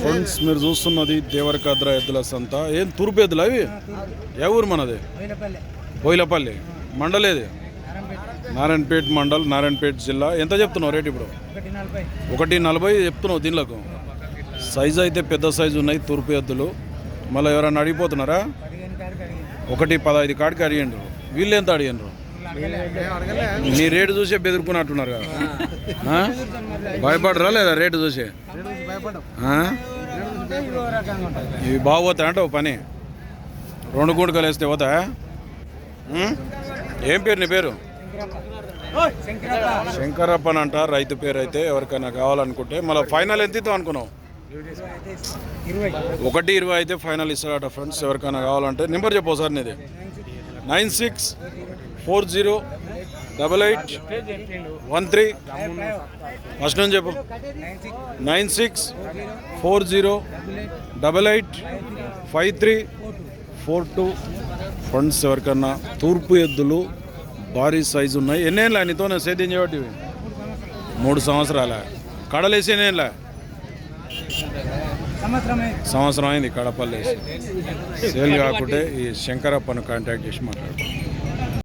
Friends మీరు చూస్తున్నది దేవరకాద్ర ఎద్దుల సంత. ఏం తూర్పు ఎద్దులు అవి ఏ ఊరు మనది? బోయిలపల్లి. మండలేది నారాయణపేట మండల్ నారాయణపేట జిల్లా. ఎంత చెప్తున్నావు రేట్ ఇప్పుడు? ఒకటి నలభై చెప్తున్నావు దీనిలకు. సైజు అయితే పెద్ద సైజు ఉన్నాయి తూర్పు ఎద్దులు. మళ్ళీ ఎవరైనా అడిగిపోతున్నారా? ఒకటి పదహైదు కాడికి అడిగిండ్రు. వీళ్ళు ఎంత అడిగిండ్రు? మీ రేటు చూసే బెదిరుకున్నట్టున్నారు కదా. భయపడరా లేదా రేటు చూసే? ఇవి బాగోతాయి అంటే పని. రెండు గుంటకలు వేస్తే పోతా? ఏం పేరు నీ పేరు? శంకరప్పన్ అంట రైతు పేరు అయితే ఎవరికైనా కావాలనుకుంటే. మళ్ళీ ఫైనల్ ఎంత ఇద్దాం అనుకున్నావు? ఒకటి ఇరవై అయితే ఫైనల్ ఇస్తాడట ఫ్రెండ్స్. ఎవరికైనా కావాలంటే నెంబర్ చెప్పు సార్ నీది. Nine six four zero double eight one three first నుంచి చెప్పు. Nine six four zero double eight five three four two. Friends ఎవరికన్నా తూర్పు ఎద్దులు భారీ సైజు ఉన్నాయి. ఎన్నేళ్ళ నీతో? సేద్యం చేయబట్టి మూడు సంవత్సరాల. కడలేసి ఎన్నేళ్ళ? సంవత్సరం అయింది కడపల్లి సేల్ కాకుంటే ఈ శంకరప్పను కాంటాక్ట్ చేసి మాట్లాడతాం